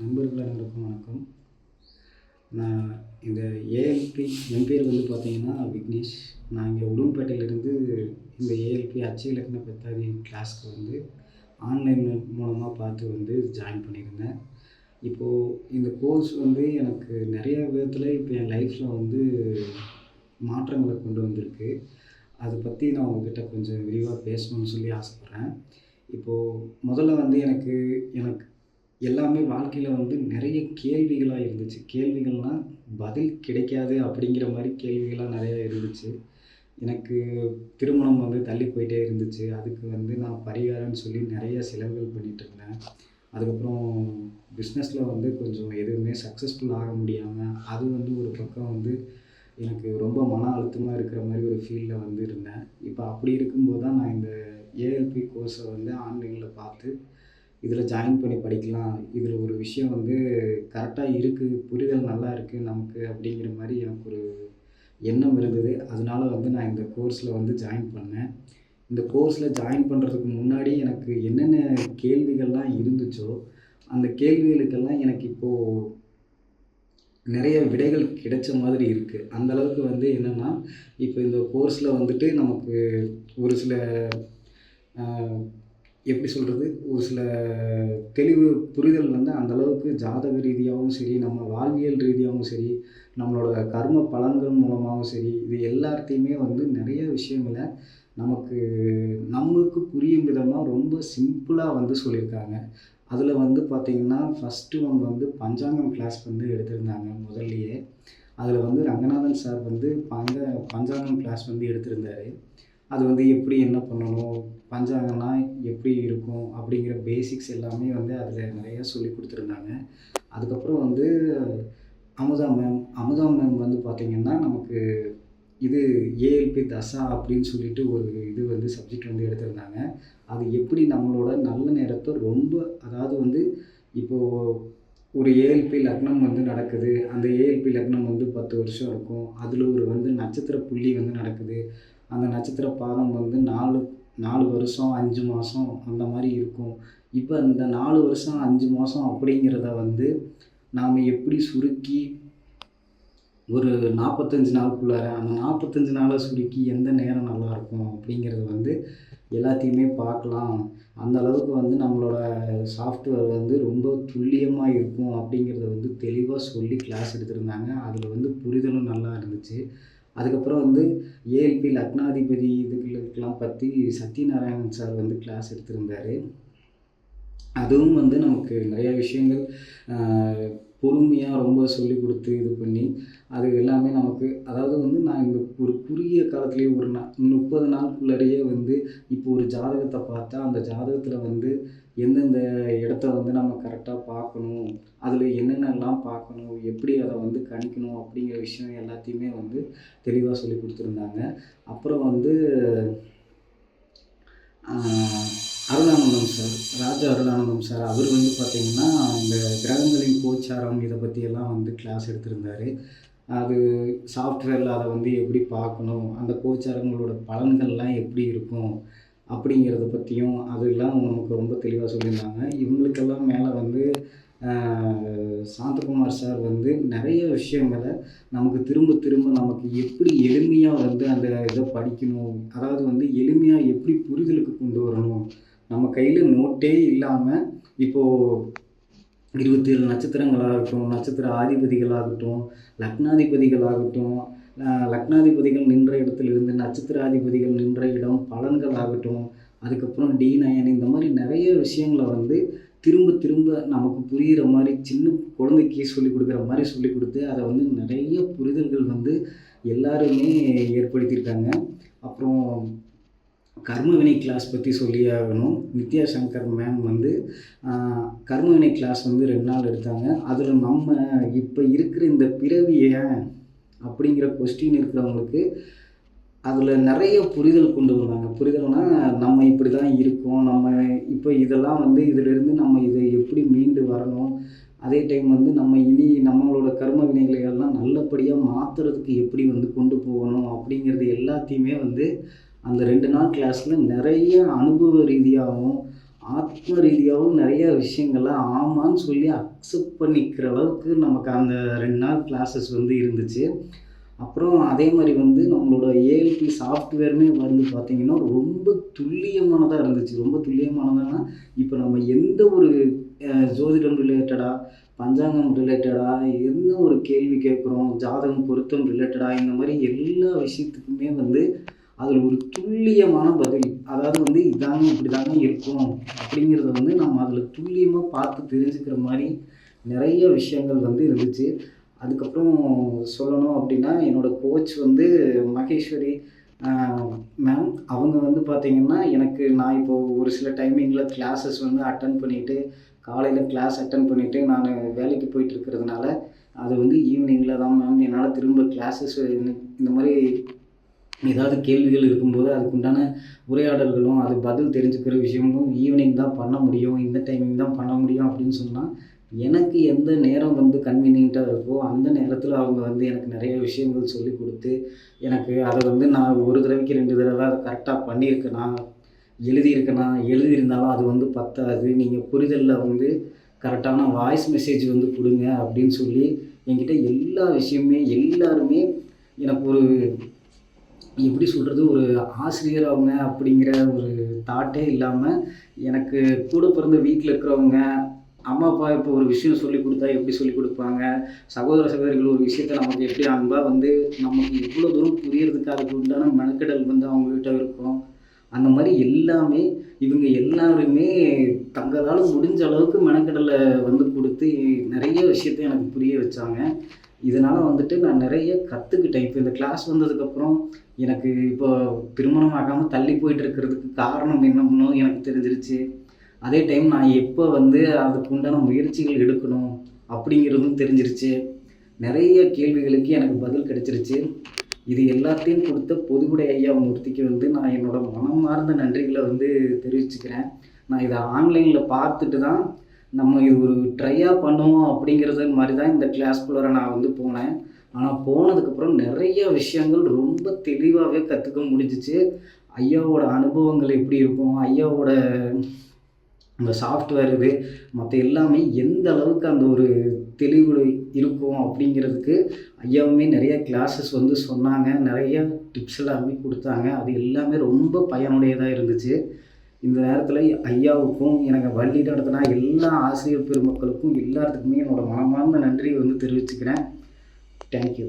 நண்பர்கள் அனைவருக்கும் வணக்கம். நான் இந்த ஏஎல்பி என் பேர் வந்து பார்த்தீங்கன்னா விக்னேஷ். நான் இங்கே உடும்பேட்டையிலேருந்து இந்த ஏஎல்பி அச்சய இலக்கண பெத்தாதி கிளாஸ்க்கு வந்து ஆன்லைன் மூலமாக பார்த்து வந்து ஜாயின் பண்ணியிருந்தேன். இப்போது இந்த கோர்ஸ் வந்து எனக்கு நிறைய விதத்தில் இப்போ என் லைஃப்பில் வந்து மாற்றங்களை கொண்டு வந்திருக்கு. அதை பற்றி நான் உங்ககிட்ட கொஞ்சம் விரிவாக பேசணும்னு சொல்லி ஆசைப்பட்றேன். இப்போது முதல்ல வந்து எனக்கு எனக்கு எல்லாமே வாழ்க்கையில் வந்து நிறைய கேள்விகளாக இருந்துச்சு. கேள்விகள்னால் பதில் கிடைக்காது அப்படிங்கிற மாதிரி கேள்விகளாக நிறையா இருந்துச்சு. எனக்கு திருமணம் வந்து தள்ளி போயிட்டே இருந்துச்சு. அதுக்கு வந்து நான் பரிகாரம்னு சொல்லி நிறைய செலவுகள் பண்ணிகிட்டு இருந்தேன். அதுக்கப்புறம் பிஸ்னஸில் வந்து கொஞ்சம் எதுவுமே சக்ஸஸ்ஃபுல் ஆக முடியாமல் அது வந்து ஒரு பக்கம் வந்து எனக்கு ரொம்ப மன அழுத்தமாக இருக்கிற மாதிரி ஒரு ஃபீலில் வந்து இருந்தேன். இப்போ அப்படி இருக்கும்போது தான் நான் இந்த ஏஎல்பி கோர்ஸை வந்து ஆன்லைனில் பார்த்து இதில் ஜாயின் பண்ணி படிக்கலாம். இதில் ஒரு விஷயம் வந்து கரெக்டாக இருக்குது புரிதல் நல்லா இருக்குது நமக்கு அப்படிங்கிற மாதிரி எனக்கு ஒரு எண்ணம் இருந்தது. அதனால வந்து நான் இந்த கோர்ஸில் வந்து ஜாயின் பண்ணேன். இந்த கோர்ஸில் ஜாயின் பண்ணுறதுக்கு முன்னாடி எனக்கு என்னென்ன கேள்விகள்லாம் இருந்துச்சோ அந்த கேள்விகளுக்கெல்லாம் எனக்கு இப்போது நிறைய விடைகள் கிடைச்ச மாதிரி இருக்குது அந்த அளவுக்கு வந்து என்னென்னா இப்போ இந்த கோர்ஸில் வந்துட்டு நமக்கு ஒரு சில எப்படி சொல்கிறது ஒரு சில தெளிவு புரிதல் வந்து அந்தளவுக்கு ஜாதக ரீதியாகவும் சரி நம்ம வாழ்வியல் ரீதியாகவும் சரி நம்மளோட கர்ம பலன்கள் மூலமாகவும் சரி இது எல்லாத்தையுமே வந்து நிறைய விஷயங்களை நமக்கு நம்மளுக்கு புரியும் விதமாக ரொம்ப சிம்பிளாக வந்து சொல்லியிருக்காங்க. அதில் வந்து பார்த்திங்கன்னா ஃபஸ்ட்டு ஒன் வந்து பஞ்சாங்கம் கிளாஸ் வந்து எடுத்திருந்தாங்க முதல்லையே. அதில் வந்து ரங்கநாதன் சார் வந்து பஞ்ச பஞ்சாங்கம் கிளாஸ் வந்து எடுத்திருந்தாரு. அது வந்து எப்படி என்ன பண்ணணும்? பஞ்சாங்கம்னா எப்படி இருக்கும்? அப்படிங்கிற பேசிக்ஸ் எல்லாமே வந்து அதில் நிறையா சொல்லி கொடுத்துருந்தாங்க. அதுக்கப்புறம் வந்து அமுதா மேம் அமுதா மேம் வந்து பார்த்திங்கன்னா நமக்கு இது ஏஎல்பி தசா அப்படின்னு சொல்லிட்டு ஒரு இது வந்து சப்ஜெக்ட் வந்து எடுத்திருந்தாங்க. அது எப்படி நம்மளோட நல்ல நேரத்தை ரொம்ப அதாவது வந்து இப்போது ஒரு ஏஎல்பி லக்னம் வந்து நடக்குது. அந்த ஏஎல்பி லக்னம் வந்து பத்து வருஷம் இருக்கும். அதில் ஒரு வந்து நட்சத்திர புள்ளி வந்து நடக்குது. அந்த நட்சத்திர பாதம் வந்து நாலு நாலு வருஷம் அஞ்சு மாதம் அந்த மாதிரி இருக்கும். இப்போ இந்த நாலு வருஷம் அஞ்சு மாதம் அப்படிங்கிறத வந்து நாம் எப்படி சுருக்கி ஒரு நாற்பத்தஞ்சு நாளுக்குள்ளார அந்த நாற்பத்தஞ்சு நாளை சுருக்கி எந்த நேரம் நல்லாயிருக்கும் அப்படிங்கிறது வந்து எல்லாத்தையுமே பார்க்கலாம். அந்த அளவுக்கு வந்து நம்மளோட சாஃப்ட்வேர் வந்து ரொம்ப துல்லியமாக இருக்கும் அப்படிங்கிறத வந்து தெளிவாக சொல்லி கிளாஸ் எடுத்திருந்தாங்க. அதில் வந்து புரிதலும் நல்லா இருந்துச்சு. அதுக்கப்புறம் வந்து ஏஎல்பி லக்னாதிபதி இதுகளுக்கெல்லாம் பற்றி சத்யநாராயணன் சார் வந்து கிளாஸ் எடுத்திருந்தார். அதுவும் வந்து நமக்கு நிறைய விஷயங்கள் பொறுமையாக ரொம்ப சொல்லி கொடுத்து இது பண்ணி அது எல்லாமே நமக்கு அதாவது வந்து நான் இங்கே ஒரு குறுகிய காலத்துலேயே ஒரு நா முப்பது நாளுக்குள்ளாரையே வந்து இப்போ ஒரு ஜாதகத்தை பார்த்தா அந்த ஜாதகத்தில் வந்து எந்தெந்த இடத்த வந்து நம்ம கரெக்டாக பார்க்கணும் அதில் என்னென்னலாம் பார்க்கணும் எப்படி அதை வந்து கணிக்கணும் அப்படிங்கிற விஷயம் எல்லாத்தையுமே வந்து தெளிவாக சொல்லி கொடுத்துருந்தாங்க. அப்புறம் வந்து அருளானந்தம் சார் ராஜா அருளானந்தம் சார். அவர் வந்து பார்த்திங்கன்னா இந்த கிரகங்களின் கோச்சாரம் இதை பற்றியெல்லாம் வந்து கிளாஸ் எடுத்திருந்தார். அது சாஃப்ட்வேரில் அதை வந்து எப்படி பார்க்கணும் அந்த கோச்சாரங்களோட பலன்கள்லாம் எப்படி இருக்கும் அப்படிங்கிறத பற்றியும் அதெல்லாம் நமக்கு ரொம்ப தெளிவாக சொல்லியிருந்தாங்க. இவங்களுக்கெல்லாம் மேலே வந்து சாந்தகுமார் சார் வந்து நிறைய விஷயங்களை நமக்கு திரும்ப திரும்ப நமக்கு எப்படி எளிமையாக வந்து அந்த இதை படிக்கணும் அதாவது வந்து எளிமையாக எப்படி புரிதலுக்கு கொண்டு வரணும் நம்ம கையில் நோட்டே இல்லாமல் இப்போது இருபத்தேழு நட்சத்திரங்களாகட்டும் நட்சத்திர ஆதிபதிகளாகட்டும் லக்னாதிபதிகளாகட்டும் லக்னாதிபதிகள் நின்ற இடத்திலிருந்து நட்சத்திராதிபதிகள் நின்ற இடம் பலன்களாகட்டும் அதுக்கப்புறம் டி நயன் இந்த மாதிரி நிறைய விஷயங்களை வந்து திரும்ப திரும்ப நமக்கு புரிகிற மாதிரி சின்ன குழந்தைக்கே சொல்லி கொடுக்குற மாதிரி சொல்லி கொடுத்து அதை வந்து நிறைய புரிதல்கள் வந்து எல்லாருமே ஏற்படுத்தியிருக்காங்க. அப்புறம் கர்மவினை கிளாஸ் பற்றி சொல்லியாகணும். நித்யா சங்கர் மேம் வந்து கர்மவினை கிளாஸ் வந்து ரெண்டு நாள் எடுத்தாங்க. அதில் நம்ம இப்போ இருக்கிற இந்த பிறவியை அப்படிங்கிற கொஸ்டின் இருக்கிறவங்களுக்கு அதில் நிறைய புரிதல் கொண்டு வந்தாங்க. புரிதல்னால் நம்ம இப்படி தான் இருக்கோம். நம்ம இப்போ இதெல்லாம் வந்து இதிலிருந்து நம்ம இதை எப்படி மீண்டு வரணும்? அதே டைம் வந்து நம்ம இனி நம்மளோட கர்ம வினைகளை எல்லாம் நல்லபடியாக மாற்றுறதுக்கு எப்படி வந்து கொண்டு போகணும்? அப்படிங்கிறது எல்லாத்தையுமே வந்து அந்த ரெண்டு நாள் கிளாஸில் நிறைய அனுபவ ரீதியாகவும் ஆத்ம ரீதியாகவும் நிறைய விஷயங்களை ஆமான்னு சொல்லி அக்செப்ட் பண்ணிக்கிற அளவுக்கு நமக்கு அந்த ரெண்டு நாள் கிளாஸஸ் வந்து இருந்துச்சு. அப்புறம் அதே மாதிரி வந்து நம்மளோட ஏஎல்பி சாஃப்ட்வேருமே வந்து பார்த்திங்கன்னா ரொம்ப துல்லியமானதாக இருந்துச்சு. ரொம்ப துல்லியமானதுன்னா இப்போ நம்ம எந்த ஒரு ஜோதிடம் ரிலேட்டடாக பஞ்சாங்கம் ரிலேட்டடாக என்ன ஒரு கேள்வி கேட்குறோம் ஜாதகம் பொருத்தம் ரிலேட்டடாக இந்த மாதிரி எல்லா விஷயத்துக்குமே வந்து அதில் ஒரு துல்லியமான பதில் அதாவது வந்து இதாங்க இப்படி தாங்க இருக்கும் அப்படிங்கிறத வந்து நம்ம அதில் துல்லியமாக பார்த்து தெரிஞ்சுக்கிற மாதிரி நிறைய விஷயங்கள் வந்து இருந்துச்சு. அதுக்கப்புறம் சொல்லணும் அப்படின்னா என்னோடய கோச் வந்து மகேஸ்வரி மேம் அவங்க வந்து பார்த்திங்கன்னா எனக்கு நான் இப்போது ஒரு சில டைமிங்கில் கிளாஸஸ் வந்து அட்டன் பண்ணிவிட்டு காலையில் கிளாஸ் அட்டன் பண்ணிவிட்டு நான் வேலைக்கு போயிட்டு இருக்கிறதுனால அது வந்து ஈவினிங்கில் தான் மேம் என்னால் திரும்ப கிளாஸஸ் இந்த மாதிரி ஏதாவது கேள்விகள் இருக்கும்போது அதுக்குண்டான உரையாடல்களும் அது பதில் தெரிஞ்சுக்கிற விஷயமும் ஈவினிங் தான் பண்ண முடியும் இந்த டைமிங் தான் பண்ண முடியும் அப்படின்னு சொன்னால் எனக்கு எந்த நேரம் வந்து கன்வீனியண்ட்டாக இருக்கோ அந்த நேரத்தில் அவங்க வந்து எனக்கு நிறைய விஷயங்கள் சொல்லி கொடுத்து எனக்கு அதை வந்து நான் ஒரு தடவைக்கு ரெண்டு தடவை அதை கரெக்டாக பண்ணியிருக்கேனா எழுதியிருக்கேனா எழுதியிருந்தாலும் அது வந்து பத்தாது. நீங்கள் புரிதலில் வந்து கரெக்டான வாய்ஸ் மெசேஜ் வந்து கொடுங்க அப்படின்னு சொல்லி என்கிட்ட எல்லா விஷயமுமே எல்லாருமே எனக்கு ஒரு எப்படி சொல்கிறது ஒரு ஆசிரியர் அவங்க அப்படிங்கிற ஒரு தாட்டே இல்லாமல் எனக்கு கூட பிறந்த வீட்டில் இருக்கிறவங்க அம்மா அப்பா இப்போ ஒரு விஷயம் சொல்லி கொடுத்தா எப்படி சொல்லி கொடுப்பாங்க சகோதர சகோதரிகள் ஒரு விஷயத்த நமக்கு எப்படி அன்பாக வந்து நமக்கு இவ்வளோ தூரம் புரியறதுக்கு அதுக்கு உண்டான மெனக்கெடல் வந்து அவங்ககிட்ட இருக்கும். அந்த மாதிரி எல்லாமே இவங்க எல்லாருமே தங்களால் முடிஞ்ச அளவுக்கு மெனக்கெடலை வந்து கொடுத்து நிறைய விஷயத்த எனக்கு புரிய வச்சாங்க. இதனால் வந்துட்டு நான் நிறைய கற்றுக்கிட்டேன் இப்போ இந்த கிளாஸ் வந்ததுக்கப்புறம் எனக்கு இப்போ திருமணம் ஆகாமல் தள்ளி போயிட்டு இருக்கிறதுக்கு காரணம் என்னன்னு எனக்கு தெரிஞ்சிருச்சு. அதே டைம் நான் எப்போ வந்து அதுக்கு உண்டான முயற்சிகள் எடுக்கணும் அப்படிங்கிறதும் தெரிஞ்சிருச்சு. நிறைய கேள்விகளுக்கு எனக்கு பதில் கிடைச்சிருச்சு. இது எல்லாத்தையும் கொடுத்த பொதுகுடை ஐயா மூர்த்திக்கு வந்து நான் என்னோட மனமார்ந்த நன்றிகளை வந்து தெரிவிச்சுக்கிறேன். நான் இதை ஆன்லைனில் பார்த்துட்டு தான் நம்ம இது ஒரு ட்ரையாக பண்ணுவோம் அப்படிங்கிறது மாதிரி தான் இந்த கிளாஸ்குள்ளார நான் வந்து போனேன். ஆனால் போனதுக்கப்புறம் நிறைய விஷயங்கள் ரொம்ப தெளிவாகவே கற்றுக்க முடிஞ்சிச்சு. ஐயாவோட அனுபவங்கள் எப்படி இருக்கும்? ஐயாவோட இந்த சாஃப்ட்வேர் இது மற்ற எல்லாமே எந்த அளவுக்கு அந்த ஒரு தெளிவு இருக்கும் அப்படிங்கிறதுக்கு ஐயாவுமே நிறைய கிளாஸஸ் வந்து சொன்னாங்க. நிறைய டிப்ஸ் எல்லாமே கொடுத்தாங்க. அது எல்லாமே ரொம்ப பயனுடையதாக இருந்துச்சு. இந்த நேரத்தில் ஐயாவுக்கும் எனக்கு வள்ளி நடத்தினா எல்லா ஆசிரியர் பெருமக்களுக்கும் எல்லாத்துக்குமே என்னோட மனமார்ந்த நன்றியை வந்து தெரிவிச்சுக்கிறேன். தேங்க்யூ